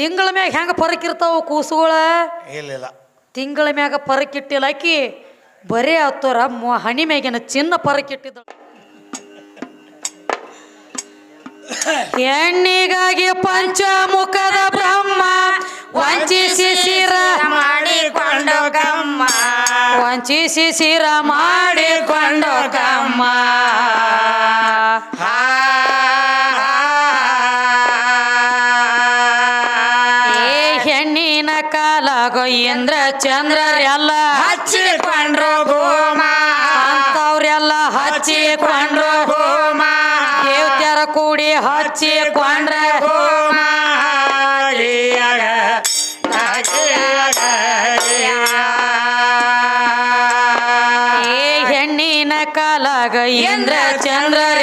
ತಿಂಗಳ ಮ್ಯಾಗ ಹೆಂಗೆ ಪರಕ್ ಇರ್ತಾವ ಕೂಸುಗಳ? ಇಲ್ಲ ತಿಂಗಳ ಮ್ಯಾಗ ಪರಕ್ ಇಟ್ಟಿಲ್ಲ ಆಕಿ ಬರೇ ಹತ್ತೋರ ಹಣಿ ಮ್ಯಾಗಿನ ಚಿನ್ನ ಪರಕ್ ಇಟ್ಟಿದ್ದಳು ಹೆಣ್ಣಿಗಾಗಿ ಪಂಚಮುಖದ ಬ್ರಹ್ಮ ವಂಚಿಸಿ ಶಿರ ಮಾಡಿಕೊಂಡು ಗಮ್ಮ ವಂಚಿಸಿ ಶಿರ ಮಾಡಿಕೊಂಡು ಗಮ್ಮ ಹಾ. ಕಾಲಾಗೋ ಇಂದ್ರ ಚಂದ್ರರೆಲ್ಲ ಹಚ್ಚಿಕೊಂಡ್ರು ಗೋಮ. ಅಂತವ್ರೆಲ್ಲ ಹಚ್ಚಿಕೊಂಡ್ರು ಗೋಮ. ದೇವತ್ಯಾರ ಕೂಡಿ ಗಿಯಗ, ಗಿಯಗ, ಗಿಯಗ. ಏ ಹೆಣ್ಣಿನ ಕಾಲಾಗ ಇಂದ್ರ ಚಂದ್ರರೆಲ್ಲ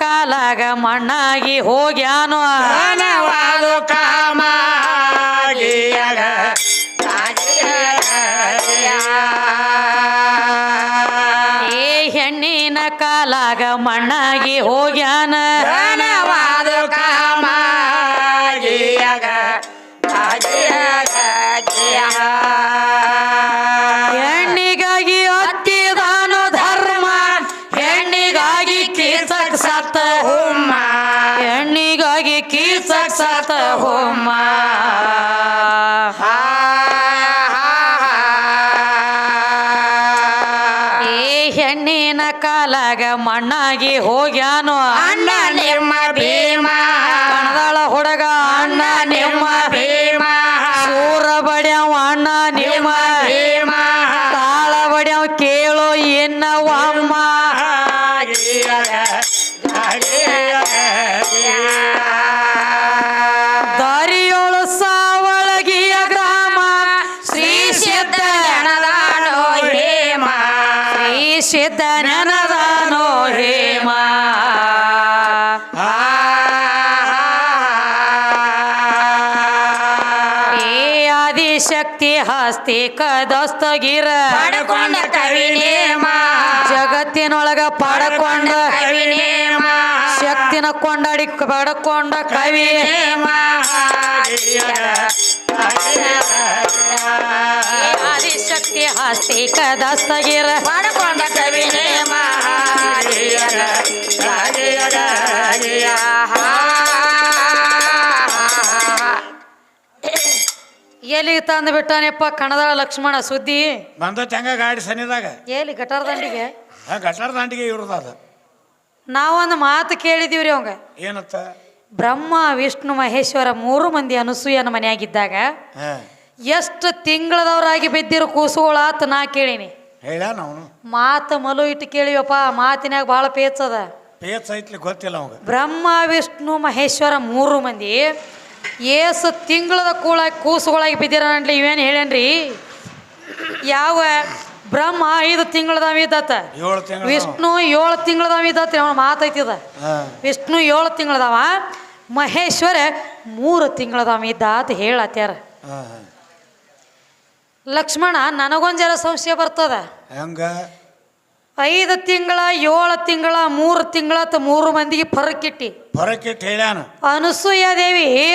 ಕಾಲಾಗ ಮಣ್ಣಾಗಿ ಹೋಗ್ಯಾನು ಧನವಾದು ಕಾಮ. ಏ ಹೆಣ್ಣಿನ ಕಾಲಾಗ ಮಣ್ಣಾಗಿ ಹೋಗ್ಯಾನ ಹೆಣ್ಣಿನ ಕಾಲಾಗ ಮಣ್ಣಾಗಿ ಹೋಗ್ಯಾನು ಅಣ್ಣ ನಿಮ್ಮ ಭೀಮ. ಕಣದಾಳ ಹುಡುಗ ಅಣ್ಣ ನಿಮ್ಮ ಭೀಮ ಆದಿಶಕ್ತಿ ಹಸ್ತಿ ಕದಸ್ತಗಿರ. ಪಡ್ಕೊಂಡ ಕವಿ ನೇಮ ಜಗತ್ತಿನೊಳಗ ಪಡಕೊಂಡ ಕವಿ ನೇಮ ಶಕ್ತಿನ ಕೊಂಡಾಡಿ ಪಡಕೊಂಡ ಕವಿ. ಆದಿಶಕ್ತಿ ಹಸ್ತಿ ಕದಸ್ತಗಿರ. ಪಡ್ಕೊಂಡ ಕವಿ ಎಲ್ಲಿ ತಂದು ಬಿಟ್ಟಾನೆಪ್ಪ ಕಣದಾಳ ಲಕ್ಷ್ಮಣ ಸುದ್ದಿ? ಬಂದತ್ ಹೆಂಗ ಗಾಡಿ ಸನಿದಾಗ. ಎಲ್ಲಿ ಗಟಾರ ದಂಡಿಗೆ? ಗಟಾರ ದಂಡಿಗೆ ಇವ್ರದ್ದು ಅದು. ನಾವೊಂದು ಮಾತು ಕೇಳಿದೀವ್ರಿ ಅವಂಗ. ಏನತ್ತ? ಬ್ರಹ್ಮ ವಿಷ್ಣು ಮಹೇಶ್ವರ ಮೂರು ಮಂದಿ ಅನಸೂಯನ ಮನೆಯಾಗಿದ್ದಾಗ ಎಷ್ಟು ತಿಂಗಳದವರಾಗಿ ಬಿದ್ದಿರೋ ಕೂಸುಗಳಾತ ನಾ ಕೇಳೀನಿ. ಹೇಳ ನಾವು ಮಾತು ಮಲು ಇಟ್ಟು ಕೇಳಿವಪ್ಪ ಮಾತಿನಾಗ ಭಾಳ ಪೇಚದ ಪೇಚ್ ಐತ್ಲಿ ಗೊತ್ತಿಲ್ಲ ಅವಂಗ. ಬ್ರಹ್ಮ ವಿಷ್ಣು ಮಹೇಶ್ವರ ಮೂರು ಮಂದಿ ಏಸು ತಿಂಗಳದ ಕೂಳ ಕೂಸುಗಳಾಗಿ ಬಿದ್ದಿರ ಇವೇನು ಹೇಳೇನ್ರಿ ಯಾವ ಬ್ರಹ್ಮ ಐದು ತಿಂಗಳದಾವ ಇದ್ದತ್ತ. ವಿಷ್ಣು ಏಳು ತಿಂಗಳದಾವ ಇದ್ದತ್ರಿ ಅವನ ಮಾತೈತಿದ ವಿಷ್ಣು ಏಳು ತಿಂಗಳದವ ಮಹೇಶ್ವರ ಮೂರು ತಿಂಗಳದಾವ ಇದ್ದ ಅಂತ ಹೇಳತ್ಯಾರ. ಲಕ್ಷ್ಮಣ ನನಗೊಂದು ಜರ ಸಂಶಯ ಬರ್ತದ. ಹೆಂಗ? ಐದು ತಿಂಗಳ ಏಳು ತಿಂಗಳ ಮೂರು ತಿಂಗಳ ಮೂರು ಮಂದಿಗೆ ಫರಕ್ಕಿಟ್ಟಿ ಹೊರಕಿಟ್ಟು ಹೇಳ್ಯಾನ. ಅನಸೂಯ ದೇವಿ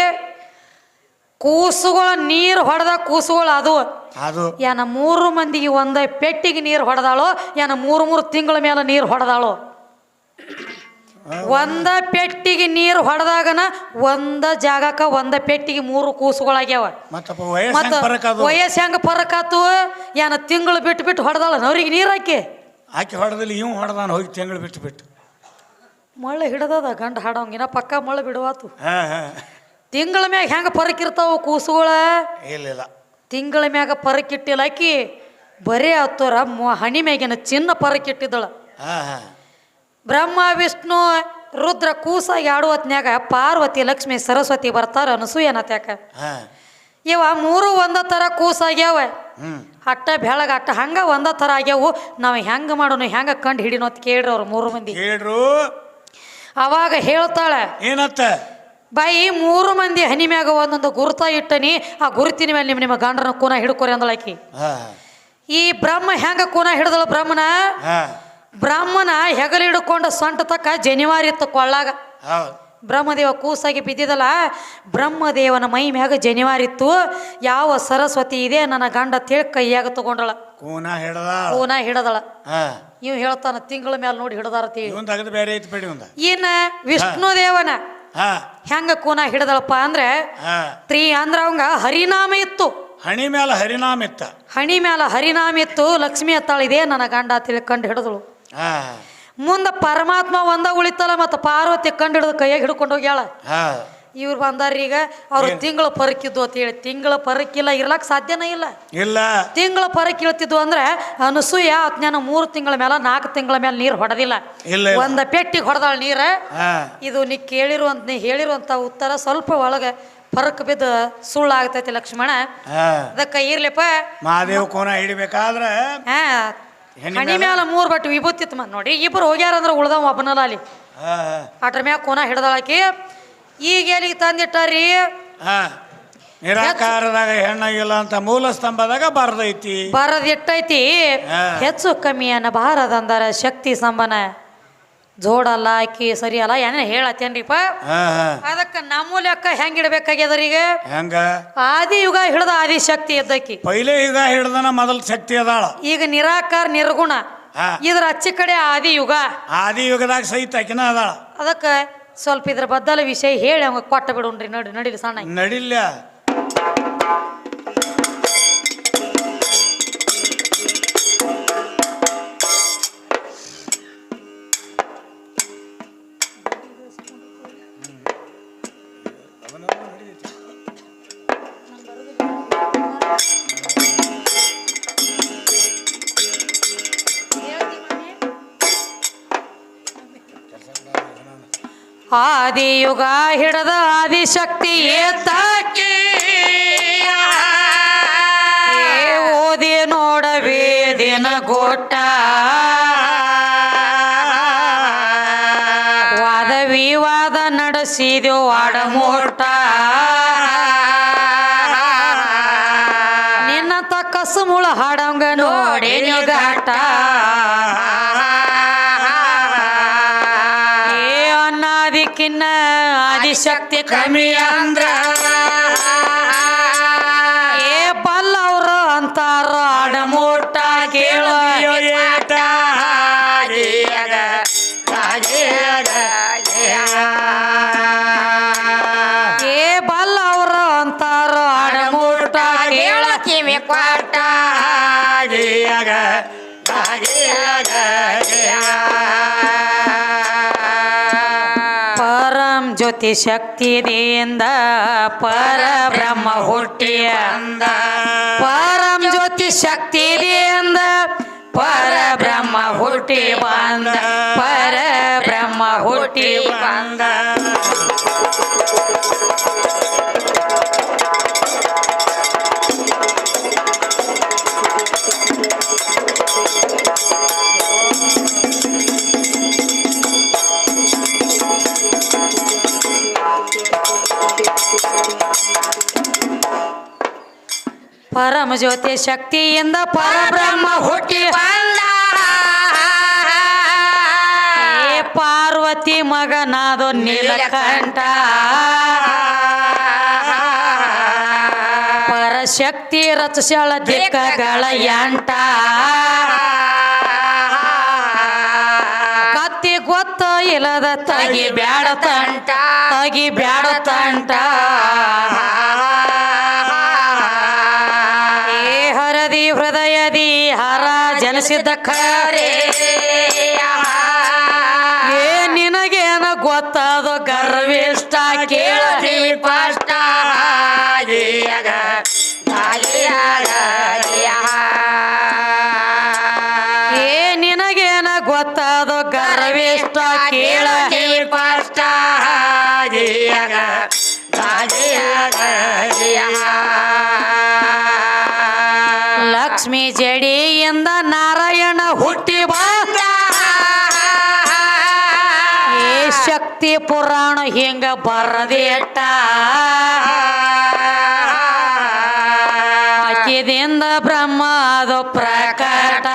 ಕೂಸುಗಳ ನೀರು ಹೊಡೆದ ಕೂಸುಗಳು ಅದು. ಅದು. ಏನ ಮೂರು ಮಂದಿಗೆ ಒಂದ ಪೆಟ್ಟಿಗೆ ನೀರು ಹೊಡೆದಾಳು ಏನ ಮೂರು ಮೂರು ತಿಂಗಳ ಮೇಲೆ ನೀರು ಹೊಡೆದಾಳು. ಒಂದ ಪೆಟ್ಟಿಗೆ ನೀರು ಹೊಡೆದಾಗನ ಒಂದ ಜಾಗಕ್ಕ ಒಂದ ಪೆಟ್ಟಿಗೆ ಮೂರು ಕೂಸುಗಳಾಗ್ಯಾವ. ಮತ್ತ ವಯಸ್ಸು ಹೆಂಗ ಫರಕ್ ಆತು ಯಾನ ತಿಂಗಳು ಬಿಟ್ಟು ಬಿಟ್ಟು ಹೊಡೆದಾಳ ಅವ್ರಿಗೆ ನೀರು ಹಾಕಿ. ಆಕೆ ಹೊಡೆದಲ್ಲಿ ಇವ್ ಹೊಡೆದಾನ ಹೋಗಿ ತಿಂಗಳು ಬಿಟ್ಟು ಬಿಟ್ಟು. ಮಳೆ ಹಿಡದದ ಗಂಡ ಹಾಡೋಂಗಿನ ಪಕ್ಕ ಮಳೆ ಬಿಡುವಾತು. ಹಾ ಹಾ. ತಿಂಗಳ ಮ್ಯಾಗ ಹೆಂಗ ಪರಕಿರ್ತಾವ ಕೂಸುಗಳ? ಇಲ್ಲ ಇಲ್ಲ. ತಿಂಗಳ ಮ್ಯಾಗ ಪರಕಿಟ್ಟಿಲ್ಲ ಆಕಿ. ಬರೇ ಹತ್ತೋರ ಹಣಿ ಮ್ಯಾಗಿನ ಚಿನ್ನ ಪರಕ್ ಇಟ್ಟಿದ್ದಳ ಹಾ ಹಾ. ಬ್ರಹ್ಮ ವಿಷ್ಣು ರುದ್ರ ಕೂಸಾಗಿ ಆಡುವತ್ನ್ಯಾಗ ಪಾರ್ವತಿ ಲಕ್ಷ್ಮಿ ಸರಸ್ವತಿ ಬರ್ತಾರ ಅನಸೂಯನತ್ಯಾಕ ಹಾ. ಇವ ಮೂರು ಒಂದ ಥರ ಕೂಸಾಗ್ಯಾವ. ಅಟ್ಟ ಬೆಳಗ ಅಟ್ಟ ಹಂಗ ಒಂದ ಥರ ಆಗ್ಯಾವು. ನಾವು ಹೆಂಗೆ ಮಾಡೋನು ಹೆಂಗೆ ಕಂಡು ಹಿಡಿನೋ ಅಂತ ಕೇಳ್ರಿ ಅವ್ರು ಮೂರು ಮಂದಿ. ಹೇಳ್ರು ಅವಾಗ ಹೇಳ್ತಾಳೆ ಏನತ್ತ? ಬಾಯಿ ಮೂರು ಮಂದಿ ಹನಿ ಮ್ಯಾಗ ಒಂದೊಂದು ಗುರುತ ಇಟ್ಟನಿ ಆ ಗುರುತಿನ ಮೇಲೆ ನಿಮ್ಮ ನಿಮ್ಮ ಗಂಡನ ಕೂನ ಹಿಡ್ಕೊರಿ ಅಂದಳಾಕಿ ಈ ಬ್ರಹ್ಮ ಹೆಂಗ ಕೂನ ಹಿಡ್ದಳ ಬ್ರಹ್ಮನ? ಬ್ರಾಹ್ಮಣ ಬ್ರಹ್ಮನ ಹೆಗಲು ಹಿಡ್ಕೊಂಡ ಸೊಂಟ ತಕ್ಕ ಜನಿವಾರಿ ಇತ್ತು ಕೊಳ್ಳಾಗ. ಬ್ರಹ್ಮದೇವ ಕೂಸಾಗಿ ಬಿದ್ದಿದಲ್ಲ ಬ್ರಹ್ಮದೇವನ ಮೈ ಮ್ಯಾಗ ಜನಿವಾರಿತ್ತು. ಯಾವ ಸರಸ್ವತಿ ಇದೆ ನನ್ನ ಗಂಡ ತೇಳ್ ಕೈಯಾಗ ತಗೊಂಡಳ. ಕೂನ ಹಿಡ್ದ ಕೂನ ಹಿಡದಳ. ಇವ್ ಹೇಳ್ತಾನ ತಿಂಗಳ ಮ್ಯಾಲ ನೋಡಿ ಹಿಡದಾರ ಬೇರೆ ಐತಿ ಬೇಡಿ ಒಂದ ಇನ್ನ ವಿಷ್ಣು ದೇವನ ಹೆಂಗ ಕೂನ ಹಿಡದಳಪ್ಪ ಅಂದ್ರೆ ತ್ರೀ ಅಂದ್ರ ಅವಂಗ ಹರಿನಾಮ ಇತ್ತು. ಹಣಿ ಮ್ಯಾಲ ಹರಿನಾಮ ಇತ್ತ. ಹಣಿ ಮ್ಯಾಲ ಹರಿನಾಮ ಇತ್ತು. ಲಕ್ಷ್ಮಿ ಅತ್ತಾಳಿದೆ ನನ್ನ ಗಂಡ ತಿಳ್ಕೊಂಡು ಹಿಡಿದಳು. ಮುಂದೆ ಪರಮಾತ್ಮ ಒಂದ ಉಳಿತಲ್ಲ ಮತ್ತು ಪಾರ್ವತಿ ಕಂಡು ಹಿಡಿದು ಕೈಯಾಗ ಹಿಡ್ಕೊಂಡು ಹೋಗ್ಯಾಳ. ಇವ್ರು ಬಂದಾರ ಈಗ ಅವ್ರು ತಿಂಗಳ ಪರಕಿದ್ದು ಅಂತ ಹೇಳಿ. ತಿಂಗಳ ಪರಕಿಲ್ಲ ಇರ್ಲಕ್ ಸಾಧ್ಯನೇ ಇಲ್ಲ. ಇಲ್ಲ. ತಿಂಗಳ ಪರಕ್ ಇಳ್ತಿದ್ವು ಅಂದ್ರೆ ಅನಸೂಯ ಅಜ್ಞಾನ ಮೂರು ತಿಂಗಳ ಮೇಲೆ ನಾಲ್ಕು ತಿಂಗಳ ಮೇಲೆ ನೀರು ಹೊಡೆದಿಲ್ಲ. ಒಂದ ಪೆಟ್ಟಿಗೆ ಹೊಡೆದಾಳ ನೀರ. ಇದು ನೀ ಕೇಳಿರುವಂತ ನೀ ಹೇಳಿರುವಂತ ಉತ್ತರ ಸ್ವಲ್ಪ ಒಳಗೆ ಪರಕ್ ಬಿದ್ದು ಸುಳ್ಳಾಗ್ತೈತಿ ಲಕ್ಷ್ಮಣ. ಅದಕ್ಕ ಇರ್ಲಿಪ್ಪ. ಮಹಾದೇವ್ ಕೋನ ಹಿಡಿಬೇಕಾದ್ರೆ ಹಣಿ ಮ್ಯಾಲ? ಮೂರು ಬಟ್ ವಿಭೂತಿ ಇತ್ತು ನೋಡಿ. ಇಬ್ಬರು ಹೋಗ್ಯಾರ ಅಂದ್ರೆ ಉಳ್ದವ ಒಬ್ಬನಲ್ಲ ಅಲ್ಲಿ ಅಟ್ರ ಮ್ಯಾಗ ಕೋನ ಹಿಡ್ದಾಳಾಕಿ. ಈಗ ಎಲ್ಲಿಗೆ ತಂದಿಟ್ಟಾರಿ? ನಿರಾಕಾರದಾಗ ಹೆಣ್ಣಾಗಿಲ್ಲ ಅಂತ ಮೂಲ ಸ್ತಂಭದಾಗ ಬರದೈತಿ. ಬರದಿಟ್ಟೈತಿ. ಹೆಚ್ಚು ಕಮ್ಮಿ ಅನ್ನ ಬಾರದಂದರ ಶಕ್ತಿ ಸಂಬನ. ಜೋಡಲ್ಲ ಆಕಿ ಸರಿ ಅಲ್ಲ ಏನೇ ಹೇಳತ್ತೇನ್ರಿಪ್ಪ ಅದಕ್ಕೆ ನಮ್ಮ ಲೆಕ್ಕ ಹೆಂಗ್ ಇಡ್ಬೇಕಾಗ್ಯದ್ರೀಗ ಈಗ ಹೆಂಗ? ಆದಿ ಯುಗ ಹಿಡ್ದ ಆದಿ ಶಕ್ತಿ ಇದ್ದಕ್ಕಿ. ಪೈಲೆ ಯುಗ ಹಿಡ್ದನ ಮೊದಲ ಶಕ್ತಿ ಅದಾಳ. ಈಗ ನಿರಾಕಾರ ನಿರ್ಗುಣ. ಇದ್ರ ಅಚ್ಚಿ ಕಡೆ ಆದಿ ಯುಗ. ಆದಿ ಯುಗದಾಗ ಸಹಿತ ಆಕಿನ ಅದಾಳ. ಅದಕ್ಕೆ ಸ್ವಲ್ಪ ಇದ್ರ ಬದ್ದಲ ವಿಷಯ ಹೇಳಿ ಅವಂಗ ಕೊಟ್ಟ ಬಿಡುನ್ರಿ ನಡಿ ನಡಿಲಿ ಸಣ್ಣ. ನಡಿಲ್ಲ ಆದಿ ಯುಗ ಹಿಡದ ಆದಿ ಶಕ್ತಿ ಏತಾಕಿ ಓದಿ ಓದಿ ನೋಡವೇದಿನ ಗೋಟ ವಾದ ವಿವಾದ ನಡೆಸಿದೆವು ಆಡಮೋಟ ಆದಿಶಕ್ತಿ ಕಮ್ಮಿ ಅಂದ್ರ. ಏ ಪಲ್ಲವ್ರು ಅಂತಾರ ಅಡಮೋಟ ಕೇಳೋ ಏ ಬಲ್ಲವ್ರ ಅಂತಾರ ಆಡಮೋಟ ಕೇಳ ಕಿವಿ ಕೊಟ್ಟ ಪರಂ ದೇಂದ ಪರ ಬ್ರಹ್ಮ ಹುಟ್ಟಿ ಅಂದ ಪರಂ ಜ್ಯೋತಿ ಶಕ್ತಿ ಪರ ಬ್ರಹ್ಮ ಹುಟ್ಟಿ ಬಂದ. ಪರ ಬ್ರಹ್ಮ ಹುಟ್ಟಿ ಬಂದ. ಪರಮ ಜ್ಯೋತಿ ಶಕ್ತಿಯಿಂದ ಪರಬ್ರಹ್ಮ ಹುಟ್ಟಿ ಪಾರ್ವತಿ ಮಗನಾದ ನೀಲಕಂಠ. ಪರಶಕ್ತಿ ರಚಿಸ್ಯಾಳ ದಿಕ್ಕಗಳ ಎಂಟ. ಕತ್ತಿ ಗೊತ್ತ ಇಲ್ಲದ ತಗಿ ಬ್ಯಾಡ ತಂಟ. ತಗಿ ಬ್ಯಾಡ ತಂಟ. ಜನಿಸಿದ ಖರೆ ಏ ನಿನಗೇನ ಗೊತ್ತಾದ ಗರ್ವಿಷ್ಟ ಕೇಳದಿ ಶಕ್ತಿ ಪುರಾಣ ಹಿಂಗ ಬರದೇಟ ಅಕ್ಕಿದಿಂದ ಬ್ರಹ್ಮ ಅದು ಪ್ರಕಟ.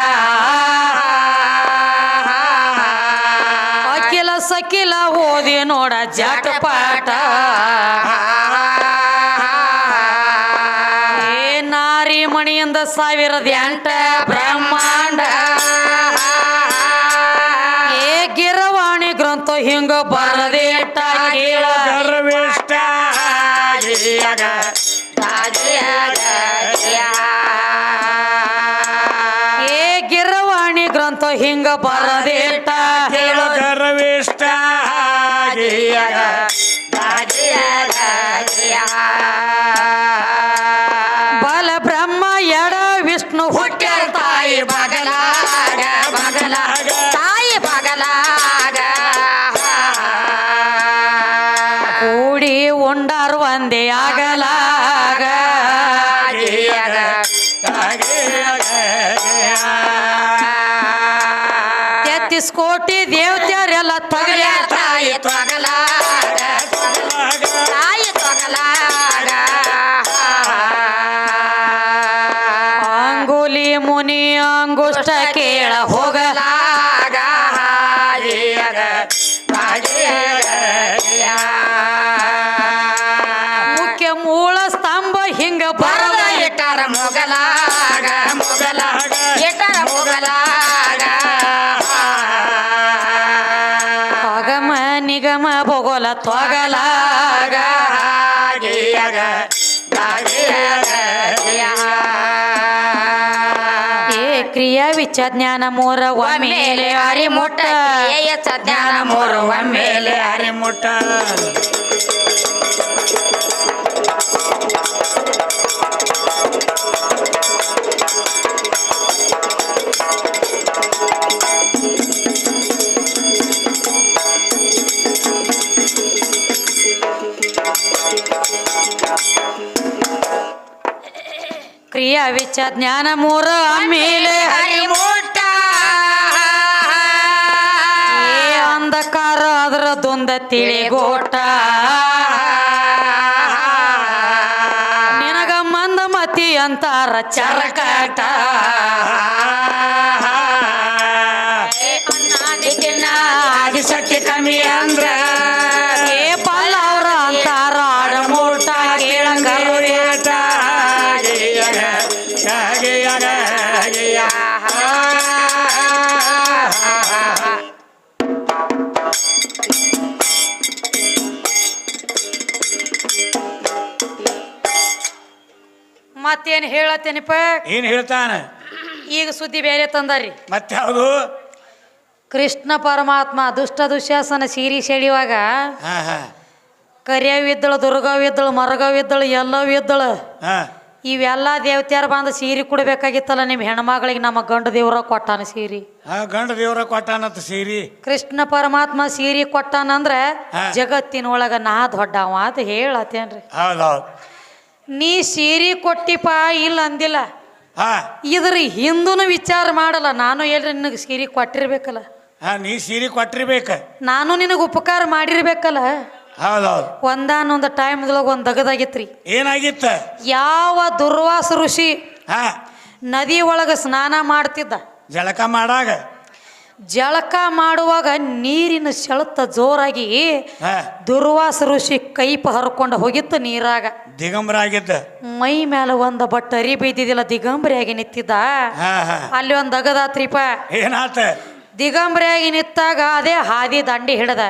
ಅಕಿಲ ಸಕಿಲ ಓದಿ ನೋಡ ಜಟಪಾಟ ಏ ನಾರಿ ಮಣಿಯಿಂದ ಸಾವಿರದ ಎಂಟ ಹಿಂಗ ಬರದೇಟ ಕೋಟಿ ದೇವತೆಯರೆಲ್ಲ ತಗಲ ತಾಯಿ ತಗಲ ತಾಯಿ ಅಂಗುಲಿ ಮುನಿ ಅಂಗುಷ್ಟ ಕೇಳ ಹೋಗಲ ತೊಗಲಾಗ ಏ ಕ್ರಿಯಾ ವಿಚ ಜ್ಞಾನ ಮೂರ ಒಮ್ಮೆಲೆ ಅರಿಮುಟ್ಟ ಜ್ಞಾನ ಮೂರು ಒಮ್ಮೆಲೆ ಮೇಲೆ ವಿಚ ಜ್ಞಾನ ಮೂರ ಮೇಲೆ ಹರಿಮೂಟ ಏ ಅಂಧಕಾರ ಅದರ ದೊಂದ ತಿಳಿಗೋಟ. ನಿನಗ ಮಂದ ಮತಿ ಅಂತಾರ ಚರಕಟ. ಸಟ್ಟಿ ಕಮ್ಮಿ ಅಂದ್ರ ಮತ್ತೇನು ಹೇಳತ್ತೇನಪ್ಪ ಏನ್ ಹೇಳ್ತಾನ? ಈಗ ಸುದ್ದಿ ಬೇರೆ ತಂದಾರಿ. ಮತ್ಯಾವುದು ಕೃಷ್ಣ ಪರಮಾತ್ಮ ದುಷ್ಟ ದುಶ್ಯಾಸನ ಸೀರಿ ಸೆಳಿಯುವಾಗ ಹಾ ಹಾ. ಕರಿಯವಿದ್ದಳು ದುರ್ಗವಿದ್ದಳು ಮರಗವಿದ್ದಳು ಎಲ್ಲವಿದ್ದಳು ಹಾ. ಇವೆಲ್ಲ ದೇವತೆಯರು ಬಂದು ಸೀರೆ ಕೊಡ್ಬೇಕಾಗಿತ್ತಲ್ಲ ನಿಮ್ಮ ಹೆಣ್ಮಗಳಿಗೆ ನಮ್ಮ ಗಂಡ ದೇವ್ರ ಕೊಟ್ಟಾನ ಸೀರೆ. ಗಂಡ ದೇವರ ಕೊಟ್ಟಾನಂತ ಸೀರಿ. ಕೃಷ್ಣ ಪರಮಾತ್ಮ ಸೀರೆ ಕೊಟ್ಟಾನಂದ್ರೆ. ಜಗತ್ತಿನೊಳಗ ನಾ ದೊಡ್ಡವ ಅಂತ ಹೇಳತ್ತೇನ್ರಿ. ಹೌದೌದು ನೀ ಸೀರೆ ಕೊಟ್ಟಿಪ್ಪ ಇಲ್ಲ ಅಂದಿಲ್ಲ. ಹಾ. ಇದ್ರ ಹಿಂದೂನು ವಿಚಾರ ಮಾಡಲ್ಲ ನಾನು ಹೇಳ್ರಿ ನಿನಗೆ ಸೀರೆ ಕೊಟ್ಟಿರ್ಬೇಕಲ್ಲ. ಹಾ ನೀ ಸೀರೆ ಕೊಟ್ಟಿರ್ಬೇಕ. ನಾನು ನಿನಗೆ ಉಪಕಾರ ಮಾಡಿರ್ಬೇಕಲ್ಲ. ಹೌದೌದು. ಒಂದಾನೊಂದು ಟೈಮ್ದೊಳಗೆ ಒಂದು ದಗದಾಗಿತ್ರಿ. ಏನಾಗಿತ್ತ? ಯಾವ ದುರ್ವಾಸ ಋಷಿ ಹಾ. ನದಿ ಒಳಗೆ ಸ್ನಾನ ಮಾಡ್ತಿದ್ದ. ಜಳಕ ಮಾಡಾಗ. ಜಳಕ ಮಾಡುವಾಗ ನೀರಿನ ಸೆಳತ ಜೋರಾಗಿ ದುರ್ವಾಸ ಋಷಿ ಕೈಪ ಹರ್ಕೊಂಡು ಹೋಗಿತ್ತು ನೀರಾಗ. ದಿಗಂಬರ ಆಗಿದ್ದ. ಮೈ ಮೇಲೆ ಒಂದ ಬಟ್ ಅರಿ ಬೈದಿದ್ದಿಲ್ಲ ದಿಗಂಬರಿಯಾಗಿ ನಿಂತಿದ್ದ ಅಲ್ಲಿ ಒಂದ್ ಅಗದಾತ್ರಿಪ. ಏನಾತ? ದಿಗಂಬರಿಯಾಗಿ ನಿಂತಾಗ ಅದೇ ಹಾದಿ ದಂಡಿ ಹಿಡ್ದ.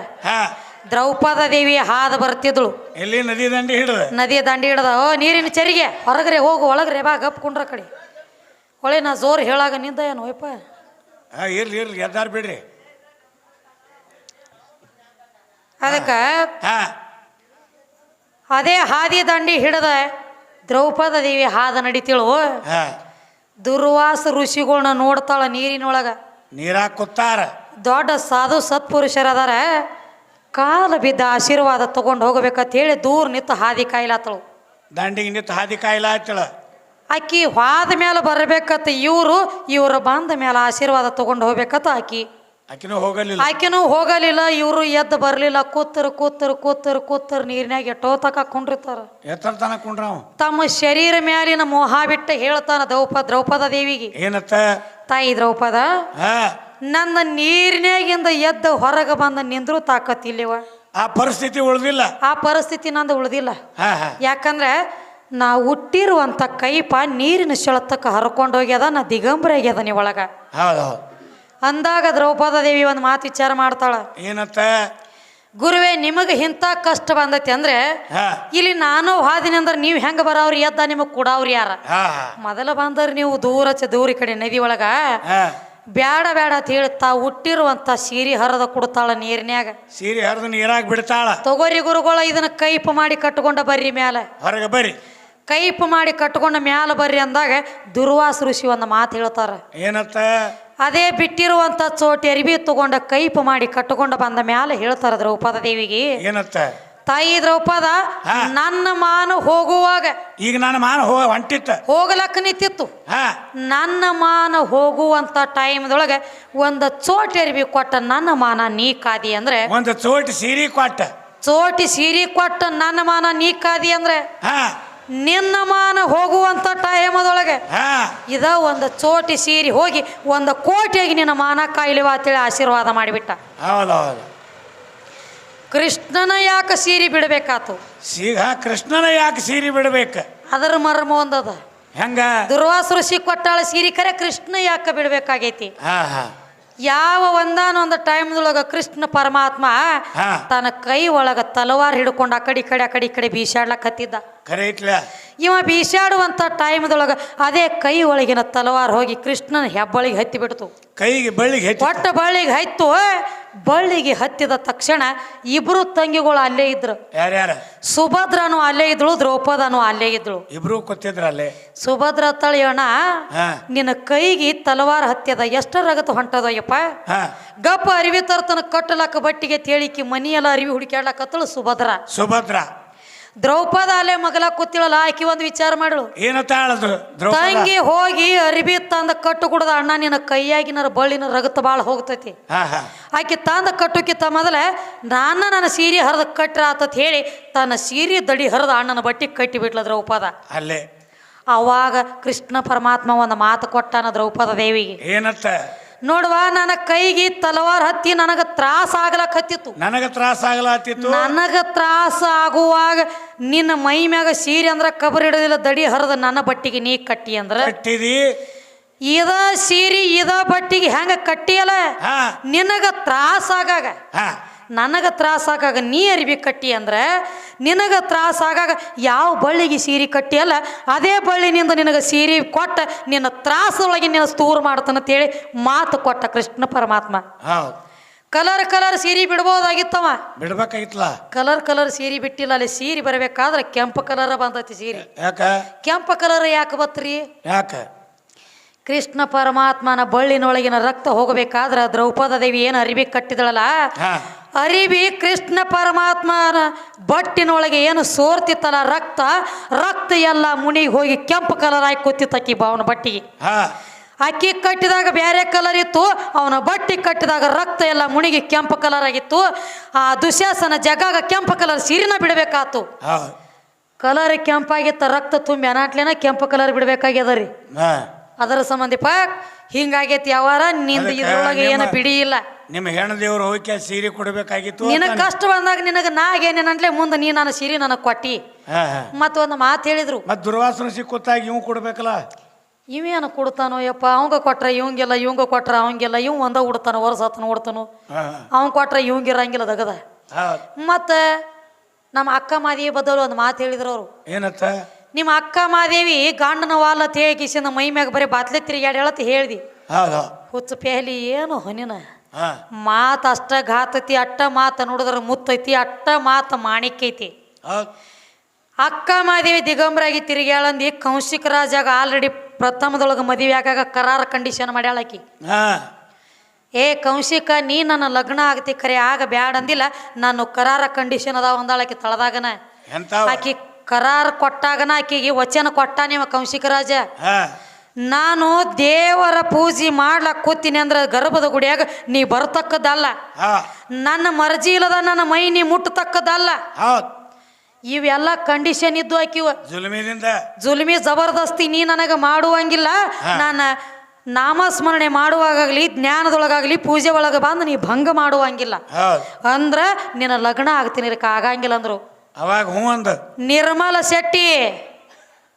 ದ್ರೌಪದ ದೇವಿ ಹಾದ ಬರ್ತಿದ್ಳು. ಎಲ್ಲಿ ನದಿ ದಂಡಿ ಹಿಡ್ದ? ನದಿ ದಂಡಿ ಹಿಡ್ದ. ಓ ನೀರಿನ ಚರಿಗೆ ಹೊರಗ್ರೆ ಹೋಗು ಒಳಗ್ರೆ ಬಾ ಗಪ್ ಕುಂಡ್ರ ಕಡೆ. ಹೊಳೆ ನಾ ಜೋರು ಹೇಳಾಗ ನಿಂದ ಏನು ಯಪ್ಪ ಹಾ ಇರ್ಲಿ ಇರ್ಲಿ ಎದ್ದಾರ ಬಿಡ್ರಿ. ಅದಕ್ಕೆ ಹಾಂ. ಅದೇ ಹಾದಿ ದಂಡಿ ಹಿಡಿದ ದ್ರೌಪದ ದೇವಿ ಹಾದ ನಡಿತಿಳು. ಹಾಂ. ದುರ್ವಾಸ ಋಷಿಗಳನ್ನ ನೋಡ್ತಾಳ ನೀರಿನೊಳಗ. ನೀರಾಗ ಕೂತಾರ ದೊಡ್ಡ ಸಾಧು ಸತ್ಪುರುಷರದಾರ ಕಾಲ ಬಿದ್ದ ಆಶೀರ್ವಾದ ತಗೊಂಡು ಹೋಗ್ಬೇಕಂತ ಹೇಳಿ ದೂರ ನಿಂತು ಹಾದಿ ಕಾಯಿಲಾತಳು. ದಂಡಿಗೆ ನಿಂತು ಹಾದಿ ಕಾಯಿಲಾತಳು. ಆಕಿ ಹೋದ ಮೇಲೆ ಬರ್ಬೇಕತ್ತ ಇವರು ಇವರು ಬಂದ ಮೇಲೆ ಆಶೀರ್ವಾದ ತಗೊಂಡು ಹೋಗ್ಬೇಕತ್ತ ಆಕಿ. ಆಕಿನೂ ಹೋಗಲಿಲ್ಲ. ಆಕಿನೂ ಹೋಗಲಿಲ್ಲ ಇವರು ಎದ್ದು ಬರಲಿಲ್ಲ ಕೂತರು ಕೂತರು ಕೂತರು ಕೂತರು ನೀರಿನಾಗ ಎಟ್ಟೋ ತಕ ಕುಂಡಿರ್ತಾರ. ಕುಂಡ್ರ ತಮ್ಮ ಶರೀರ ಮ್ಯಾಲಿನ ಮೋಹ ಬಿಟ್ಟ ಹೇಳ್ತಾನ ದ್ರೌಪ ದ್ರೌಪದ ದೇವಿಗೆ. ಏನತ್ತ? ತಾಯಿ ದ್ರೌಪದ ನನ್ನ ನೀರಿನಾಗಿಂದ ಎದ್ದು ಹೊರಗೆ ಬಂದ ನಿಂದ್ರು ತಾಕತ್ತಿಲ್ಲವ ಆ ಪರಿಸ್ಥಿತಿ ಉಳ್ದಿಲ್ಲ. ಆ ಪರಿಸ್ಥಿತಿ ನಂದು ಉಳ್ದಿಲ್ಲ. ಯಾಕಂದ್ರೆ ನಾ ಹುಟ್ಟಿರುವಂಥ ಕೈಪ ನೀರಿನ ಸೆಳೆತಕ್ಕೆ ಹರ್ಕೊಂಡು ಹೋಗ್ಯದ ನಾ ದಿಗಂಬರ ಆಗ್ಯದ ನೀ ಒಳಗ. ಹೌದು ಅಂದಾಗ ದ್ರೌಪದ ದೇವಿ ಒಂದು ಮಾತು ವಿಚಾರ ಮಾಡ್ತಾಳ. ಏನತ್ತ? ಗುರುವೇ ನಿಮಗೆ ಇಂಥ ಕಷ್ಟ ಬಂದೈತಿ ಅಂದ್ರೆ ಹಾ. ಇಲ್ಲಿ ನಾನು ಹಾದಿನಿ ಅಂದ್ರೆ ನೀವು ಹೆಂಗೆ ಬರೋವ್ರಿ? ಎದ್ದ ನಿಮಗೆ ಕೊಡವ್ರಿ ಯಾರ? ಹಾ ಮೊದಲ ಬಂದ್ರೆ ನೀವು ದೂರ ಚ ದೂರ ಈ ಕಡೆ ನದಿ ಒಳಗ. ಹಾ. ಬ್ಯಾಡ ಬ್ಯಾಡ ಅಂತ ಹೇಳ್ತಾ ಹುಟ್ಟಿರುವಂತ ಹುಟ್ಟಿರುವಂಥ ಸೀರೆ ಹರದ ಕೊಡ್ತಾಳ ನೀರಿನ್ಯಾಗ. ಸೀರೆ ಹರದ ನೀರಾಗ ಬಿಡ್ತಾಳ. ತಗೋರಿ ಗುರುಗಳ ಇದನ್ನ ಕೈಪ ಮಾಡಿ ಕಟ್ಕೊಂಡ ಬರ್ರಿ ಮ್ಯಾಲ. ಹೊರಗೆ ಬರ್ರಿ. ಕೈಪ್ ಮಾಡಿ ಕಟ್ಕೊಂಡ ಮ್ಯಾಲ ಬರ್ರಿ ಅಂದಾಗ ದುರ್ವಾಸ ಋಷಿ ಒಂದು ಮಾತು ಹೇಳ್ತಾರೆ. ಏನತ್ತ? ಅದೇ ಬಿಟ್ಟಿರುವಂತ ಚೋಟಿ ಅರಿವಿ ತಗೊಂಡ ಕೈಪ್ ಮಾಡಿ ಕಟ್ಕೊಂಡು ಬಂದ ಮ್ಯಾಲ ಹೇಳ್ತಾರ ದ್ರೌಪದ ದೇವಿಗೆ. ಏನತ್ತ? ತಾಯಿ ದ್ರೌಪದ ನನ್ನ ಮಾನ ಹೋಗುವಾಗ. ಈಗ ನನ್ನ ಮಾನ ಹೊಂಟಿತ್ತ. ಹೋಗಲಕ್ಕ ನಿಂತಿತ್ತು. ಹಾ. ನನ್ನ ಮಾನ ಹೋಗುವಂಥ ಟೈಮ್ದೊಳಗೆ ಒಂದು ಚೋಟಿ ಅರಿವಿ ಕೊಟ್ಟ ನನ್ನ ಮಾನ ನೀ ಕಾದಿ ಅಂದ್ರೆ. ಒಂದು ಚೋಟಿ ಸೀರೆ ಕೊಟ್ಟ. ಚೋಟಿ ಸೀರೆ ಕೊಟ್ಟ ನನ್ನ ಮಾನ ನೀ ಕಾದಿ ಅಂದ್ರೆ. ಹಾ. ನಿನ್ನ ಮಾನ ಹೋಗುವಂತ ಟೈಮದೊಳಗೆ ಹಾ. ಇದ ಒಂದು ಚೋಟಿ ಸೀರಿ ಹೋಗಿ ಒಂದು ಕೋಟಿಯಾಗಿ ನಿನ್ನ ಮಾನ ಕಾಯಿಲೆ ಅಂತೇಳಿ ಆಶೀರ್ವಾದ ಮಾಡಿಬಿಟ್ಟ. ಕೃಷ್ಣನ ಯಾಕೆ ಸೀರಿ ಬಿಡಬೇಕಾತು? ಸೀಗ ಕೃಷ್ಣನ ಯಾಕೆ ಸೀರಿ ಬಿಡಬೇಕು? ಅದರ ಮರ್ಮ ಒಂದದ. ಹೆಂಗ? ದುರ್ವಾಸ ಋಷಿ ಕೊಟ್ಟಾಳ ಸೀರಿ ಕರೆ ಕೃಷ್ಣ ಯಾಕೆ ಬಿಡಬೇಕಾಗೈತಿ? ಹಾ ಹಾ. ಯಾವ ಒಂದಾನೊಂದು ಟೈಮ್ದೊಳಗ ಕೃಷ್ಣ ಪರಮಾತ್ಮ ಹಾ. ತನ್ನ ಕೈ ಒಳಗ ತಲವಾರ್ ಹಿಡ್ಕೊಂಡು ಆ ಕಡೆ ಈ ಕಡೆ ಆ ಕಡೆ ಈ ಕಡೆ ಬೀಸಾಡ್ಲಕತ್ತಿದ್ದ ಐತ್ಲ ಇವ ಬೀಸಾಡುವಂಥ ಟೈಮ್ದೊಳಗೆ ಅದೇ ಕೈ ಒಳಗಿನ ತಲವಾರ್ ಹೋಗಿ ಕೃಷ್ಣನ ಹೆಬ್ಬಳಿಗೆ ಹತ್ತಿ ಬಿಡ್ತು. ಕೈಗೆ ಬಳ್ಳಿಗೆ ಒಟ್ಟ ಬಳ್ಳಿಗೆ ಹತ್ತು ಬಳ್ಳಿಗೆ ಹತ್ತಿದ ತಕ್ಷಣ ಇಬ್ರು ತಂಗಿಗಳು ಅಲ್ಲೇ ಇದ್ರು. ಯಾರ್ಯಾರ? ಸುಭದ್ರನು ಅಲ್ಲೇ ಇದ್ಳು ದ್ರೌಪದನು ಅಲ್ಲೇ ಇದ್ಳು. ಇಬ್ರು ಗೊತ್ತಿದ್ರ ಅಲ್ಲೇ. ಸುಭದ್ರ ತಳಿಯೋಣ ನಿನ್ನ ಕೈಗೆ ತಲವಾರ ಹತ್ತಿದ ಎಷ್ಟರ ರಗತ ಹೊಂಟದಯ್ಯಪ್ಪ ಗಪ್ಪ ಅರಿವಿ ತರ್ತನ ಕಟ್ಟಲಕ್ಕ ಬಟ್ಟಿಗೆ ತೇಳಿಕಿ ಮನಿಯೆಲ್ಲ ಅರಿವಿ ಹುಡುಕ್ಯಾಡ್ಲಕತ್ತಳು ಸುಭದ್ರ. ಸುಭದ್ರ. ದ್ರೌಪದ ಅಲ್ಲೇ ಮಗಲ ಕೂತಿಳಲ್ಲ ಆಕಿ ಒಂದು ವಿಚಾರ ಮಾಡಳು. ಏನತ್ತಾಳದು ತಂಗಿ ಹೋಗಿ ಅರಿಬಿ ತಂದ ಕಟ್ಟು ಕುಡದ ಅಣ್ಣ ನಿನ್ನ ಕೈಯಾಗಿನ ಬಳ್ಳಿನ ರಗತ ಭಾಳ ಹೋಗ್ತೈತಿ. ಆಕೆ ತಂದ ಕಟ್ಟುಕಿತ್ತ ಮೊದಲ ನಾನ ನನ್ನ ಸೀರೆ ಹರಿದ ಕಟ್ರ ಆತತ್ ಹೇಳಿ ತನ್ನ ಸೀರೆ ದಡಿ ಹರಿದ ಅಣ್ಣನ ಬಟ್ಟಿ ಕಟ್ಟಿ ಬಿಟ್ಲ ದ್ರೌಪದ. ಅಲ್ಲೇ. ಅವಾಗ ಕೃಷ್ಣ ಪರಮಾತ್ಮ ಒಂದು ಮಾತು ಕೊಟ್ಟಾನ ದ್ರೌಪದ ದೇವಿಗೆ. ಏನತ್ತ? ನೋಡುವ ನನ್ನ ಕೈಗೆ ತಲವಾರ್ ಹತ್ತಿ ನನಗ ತ್ರಾಸ ಆಗ್ಲಕ್ ಹತ್ತಿತ್ತು. ನನಗ ತ್ರಾಸ ಆಗಲಾತಿತ್ತು ನನಗ ತ್ರಾಸ ಆಗುವಾಗ ನಿನ್ನ ಮೈ ಮ್ಯಾಗ ಸೀರೆ ಅಂದ್ರ ಕಬರ್ ಹಿಡದಿಲ್ಲ ದಡಿ ಹರದ ನನ್ನ ಬಟ್ಟಿಗೆ ನೀ ಕಟ್ಟಿ ಅಂದ್ರ. ಕಟ್ಟಿದಿ? ಇದ ಸೀರೆ ಇದ ಬಟ್ಟಿಗೆ ಹೆಂಗ ಕಟ್ಟಿಯಲ್ಲ? ನಿನಗ ತ್ರಾಸ ಆಗಾಗ. ನನಗ ತ್ರಾಸ ಆಗಾಗ ನೀ ಅರಿವಿ ಕಟ್ಟಿ ಅಂದ್ರೆ ನಿನಗೆ ತ್ರಾಸ ಆಗಾಗ ಯಾವ ಬಳ್ಳಿಗೆ ಸೀರೆ ಕಟ್ಟಿಯಲ್ಲ ಅದೇ ಬಳ್ಳಿನಿಂದ ನಿನಗೆ ಸೀರೆ ಕೊಟ್ಟ ನಿನ್ನ ತ್ರಾಸದೊಳಗೆ ನಿನ್ನ ಸ್ತೂರ್ ಮಾಡ್ತಾನಂತೇಳಿ ಮಾತು ಕೊಟ್ಟ ಕೃಷ್ಣ ಪರಮಾತ್ಮ. ಕಲರ್ ಕಲರ್ ಸೀರೆ ಬಿಡ್ಬೋದಾಗಿತ್ತವ? ಬಿಡ್ಬೇಕಾಗಿತ್ತಲ್ಲ ಕಲರ್ ಕಲರ್ ಸೀರೆ ಬಿಟ್ಟಿಲ್ಲ ಅಲ್ಲಿ ಸೀರೆ ಬರಬೇಕಾದ್ರೆ ಕೆಂಪು ಕಲರ್ ಬಂದೈತಿ ಸೀರೆ. ಯಾಕ? ಕೆಂಪು ಕಲರ್ ಯಾಕೆ ಬತ್ರಿ? ಯಾಕ? ಕೃಷ್ಣ ಪರಮಾತ್ಮನ ಬಳ್ಳಿನೊಳಗಿನ ರಕ್ತ ಹೋಗಬೇಕಾದ್ರೆ ದ್ರೌಪದ ದೇವಿ ಏನು ಅರಿವಿ ಕಟ್ಟಿದಳಲ್ಲ? ಅರಿವಿ ಕೃಷ್ಣ ಪರಮಾತ್ಮನ ಬಟ್ಟಿನೊಳಗೆ ಏನು ಸೋರ್ತಿತ್ತಲ್ಲ ರಕ್ತ? ರಕ್ತ ಎಲ್ಲ ಮುನಿಗೆ ಹೋಗಿ ಕೆಂಪು ಕಲರ್ ಆಗಿ ಕೂತಿತ್ತಕ್ಕಿ ಅವನ ಬಟ್ಟಿಗೆ. ಅಕ್ಕಿ ಕಟ್ಟಿದಾಗ ಬೇರೆ ಕಲರ್ ಇತ್ತು ಅವನ ಬಟ್ಟಿ ಕಟ್ಟಿದಾಗ ರಕ್ತ ಎಲ್ಲ ಮುಣಿಗೆ ಕೆಂಪು ಕಲರ್ ಆಗಿತ್ತು. ಆ ದುಶ್ಯಾಸನ ಜಗಾಗ ಕೆಂಪು ಕಲರ್ ಸೀರಿನ ಬಿಡಬೇಕಾತು. ಕಲರ್ ಕೆಂಪಾಗಿತ್ತ ರಕ್ತ ತುಂಬಿ ಅನಾಟ್ಲೇನ ಕೆಂಪು ಕಲರ್ ಬಿಡಬೇಕಾಗ್ಯದ ರೀ. ಹಾ ಅದರ ಸಂಬಂಧಿಪ ಹಿಂಗಾಗೈತಿ ಯಾವಾರ ನಿಂದ ಅದಕ್ಕ ಇದ್ರೊಳಗೆ ಏನು ನಿಮ್ಮ- ಬಿಡಿ ಇಲ್ಲ. ನಿಮ್ಮ ಹೆಣ್ಣು ದೇವ್ರು ಹೋಗಿ ಸೀರೆ ಕೊಡಬೇಕಾಗಿತ್ತು ನಿನಗೆ ಕಷ್ಟ ಬಂದಾಗ ನಿನಗೆ ಏನೇನಂದ್ಲೆ ಮುಂದೆ ನೀ ನಾನು ಸೀರೆ ನನಗೆ ಕೊಟ್ಟಿ. ಹಾ ಹಾ. ಮತ್ತೊಂದು ಮಾತು ಹೇಳಿದ್ರು. ಮತ್ ದುರ್ವಾಸನ ಸಿಕ್ಕುತ್ತಾಗಿ ಇವ್ ಕೊಡ್ಬೇಕಲ್ಲ? ಇವೇನು ಕೊಡ್ತಾನೋ ಯಪ್ಪ ಅವಂಗ ಕೊಟ್ರ ಇವಂಗಿಲ್ಲ ಇವಂಗ ಕೊಟ್ರ ಅವಂಗಿಲ್ಲ ಇವ್ ಒಂದ ಉಡ್ತಾನ ಹೊರ ಸತ್ನ ಉಡ್ತಾನು. ಹಾ ಅವ್ನು ಕೊಟ್ರ ಇವಂಗಿರಂಗಿಲ್ಲ ದಗದ. ಹೌದು ಮತ್ತು ನಮ್ಮ ಅಕ್ಕ ಮಾದಿ ಬದಲು ಒಂದು ಮಾತು ಹೇಳಿದ್ರು ಅವರು. ಏನತ್ತ? ನಿಮ್ಮ ಅಕ್ಕ ಮಾದೇವಿ ಗಂಡನ ವಾಲ ತೇಗಿಸಿಂದ ಮೈ ಮ್ಯಾಗ ಬರೀ ಬಾತ್ಲೆ ತಿರುಗಾಡಿ ಹೇಳತ್ ಹೇಳ್ದಿ. ಹೌದು. ಹುಚ್ಚು ಪೆಹಲಿ ಏನು ಹೊನಿನ? ಹಾ. ಮಾತು ಅಷ್ಟ ಘಾತೈತಿ ಅಟ್ಟ ಮಾತು ನೋಡಿದ್ರ ಮುತ್ತೈತಿ ಅಟ್ಟ ಮಾತು ಮಾಣಿಕೈತಿ ಹೌದು. ಅಕ್ಕ ಮಾದೇವಿ ದಿಗಂಬರಾಗಿ ತಿರುಗ್ಯಾಳಂದಿ ಕೌಶಿಕ ರಾಜಾಗ ಆಲ್ರೆಡಿ ಪ್ರಥಮದೊಳಗೆ ಮದುವೆ ಆಗಾಗ ಕರಾರ ಕಂಡೀಷನ್ ಮಾಡ್ಯಾಳಕಿ ಹಾ. ಏ ಕೌಶಿಕ ನೀ ನನ್ನ ಲಗ್ನ ಆಗತಿ ಖರೆ ಆಗ ಬ್ಯಾಡ ಅಂದಿಲ್ಲ ನಾನು ಕರಾರ ಕಂಡೀಷನ್ ಅದಾವ ಅಂದಾಳಕಿ ತಳದಾಗನ. ಎಂತ ಆಕಿ ಕರಾರ್ ಕೊಟ್ಟಾಗನ ಆಕೆಗೆ ವಚನ ಕೊಟ್ಟ ನಿಮ್ಮ ಕೌಶಿಕ ರಾಜ ಹಾ. ನಾನು ದೇವರ ಪೂಜೆ ಮಾಡ್ಲಕ್ ಕೂತೀನಿ ಅಂದ್ರೆ ಗರ್ಭದ ಗುಡಿಯಾಗ ನೀ ಬರತಕ್ಕದಲ್ಲ ನನ್ನ ಮರ್ಜಿ ಇಲ್ಲದ ನನ್ನ ಮೈ ನೀ ಮುಟ್ಟತಕ್ಕದಲ್ಲ ಇವೆಲ್ಲ ಕಂಡೀಷನ್ ಇದ್ದು ಆಕಿವ. ಜುಲ್ಮಿದಿಂದ ಜುಲ್ಮಿ ಜಬರ್ದಸ್ತಿ ನೀ ನನಗೆ ಮಾಡುವಂಗಿಲ್ಲ. ನಾನು ನಾಮಸ್ಮರಣೆ ಮಾಡುವಾಗಲಿ ಜ್ಞಾನದೊಳಗಾಗಲಿ ಪೂಜೆ ಒಳಗೆ ಬಂದು ನೀ ಭಂಗ ಮಾಡುವಂಗಿಲ್ಲ. ಅಂದ್ರ ನಿನ್ನ ಲಗ್ನ ಆಗ್ತೀನಿ ಆಗಂಗಿಲ್ಲ ಅಂದ್ರು. ಅವಾಗ ಹ್ಞೂ ಅಂದ. ನಿರ್ಮಲ ಶೆಟ್ಟಿ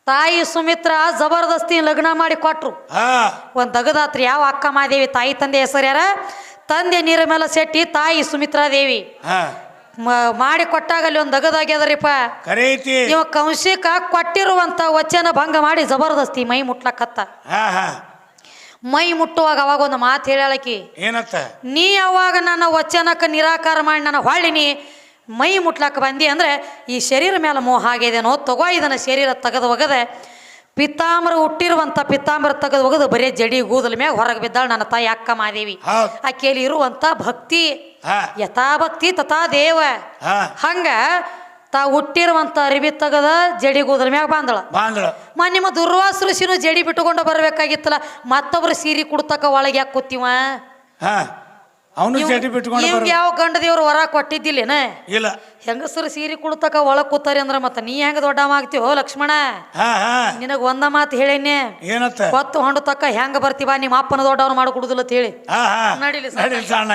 ತಾಯಿ ಸುಮಿತ್ರ ಜಬರ್ದಸ್ತಿ ಲಗ್ನ ಮಾಡಿ ಕೊಟ್ರು. ಹಾ. ಒಂದು ದಗದಾತ್ರಿ ಯಾವ ಅಕ್ಕ ಮಾದೇವಿ ತಾಯಿ ತಂದೆ ಹೆಸರು ಯಾರ? ತಂದೆ ನಿರ್ಮಲ ಶೆಟ್ಟಿ ತಾಯಿ ಸುಮಿತ್ರಾದೇವಿ ಹಾ. ಮ- ಮಾಡಿ ಕೊಟ್ಟಾಗ ಅಲ್ಲಿ ಒಂದು ದಗದಾಗ್ಯದರಿಪ್ಪ ಕರೆ ಐತಿ ಇವ ಕೌಶಿಕ ಕೊಟ್ಟಿರುವಂತ ವಚನ ಭಂಗ ಮಾಡಿ ಜಬರ್ದಸ್ತಿ ಮೈ ಮುಟ್ಲಕತ್ತ. ಹಾ ಹಾ. ಮೈ ಮುಟ್ಟುವಾಗ ಅವಾಗ ಒಂದು ಮಾತು ಹೇಳಕಿ ಏನತ್ತ? ನೀ ಯಾವಾಗ ನನ್ನ ವಚನಕ್ಕೆ ನಿರಾಕಾರ ಮಾಡಿ ನನ್ನ ಹೊಳ್ಳಿ ನೀ ಮೈ ಮುಟ್ಲಕ್ಕೆ ಬಂದಿ ಅಂದ್ರೆ ಈ ಶರೀರ ಮೇಲೆ ಮೋಹ ಆಗಿದೆನೋ ತಗೋ ಇದನ್ನು ಶರೀರ ತೆಗೆದು ಒಗದೆ. ಪಿತ್ತಾಂಬರ ಹುಟ್ಟಿರುವಂಥ ಪಿತ್ತಾಂಬರ ತೆಗೆದು ಒಗದು ಬರೀ ಜಡಿ ಗೂದಲ ಮ್ಯಾಗ ಹೊರಗೆ ಬಿದ್ದಾಳು ನನ್ನ ತಾಯಿ ಅಕ್ಕ ಮಾದೇವಿ. ಆಕೆಯಲ್ಲಿ ಇರುವಂಥ ಭಕ್ತಿ. ಯಥಾ ಭಕ್ತಿ ತಥಾ ದೇವ. ಹಂಗ ತಾ ಹುಟ್ಟಿರುವಂಥ ಅರಿವಿ ತೆಗದ ಜಡಿ ಗೂದಲ ಮ್ಯಾಗ ಬಂದಳ. ಮ ನಿಮ್ಮ ದುರ್ವಾಸ ಋಷಿನು ಜಡಿ ಬಿಟ್ಟುಕೊಂಡು ಬರಬೇಕಾಗಿತ್ತಲ್ಲ ಮತ್ತೊಬ್ರು ಸೀರೆ ಕುಡ್ತಕ್ಕ ಒಳಗೆ ಯಾಕೆ ಕೂತೀವ ಅವನು ಚಟಿ ಬಿಟ್ಕೊಂಡು ನಿಮ್ಗೆ ಯಾವ ಗಂಡ ದೇವ್ರು ವರ ಕೊಟ್ಟಿದ್ದಿಲ್ಲೇನ? ಇಲ್ಲ. ಹೆಂಗಸರು ಸೀರೆ ಕುಳಿತಕ ಒಳಗೆ ಕೂತಾರಿ ಅಂದ್ರೆ ಮತ್ತೆ ನೀ ಹೆಂಗ ದೊಡ್ಡವ ಆಗ್ತೀವೋ ಲಕ್ಷ್ಮಣ? ಹಾ ಹಾ. ನಿನಗೆ ಒಂದ ಮಾತು ಹೇಳೇನೆ. ಏನತ್ತ? ಹೊತ್ತು ಹೊಂಡು ತಕ್ಕ ಹೆಂಗ ಬರ್ತೀವ? ನಿಮ್ಮ ಅಪ್ಪನ ದೊಡ್ಡವನು ಮಾಡಿ ಕೊಡುದಿಲ್ಲ ಅಂತ ಹೇಳಿ. ಹಾ ಹಾ. ನಡೀಲಿ ಸರ್. ನಡೀಲಿ ಸಣ್ಣ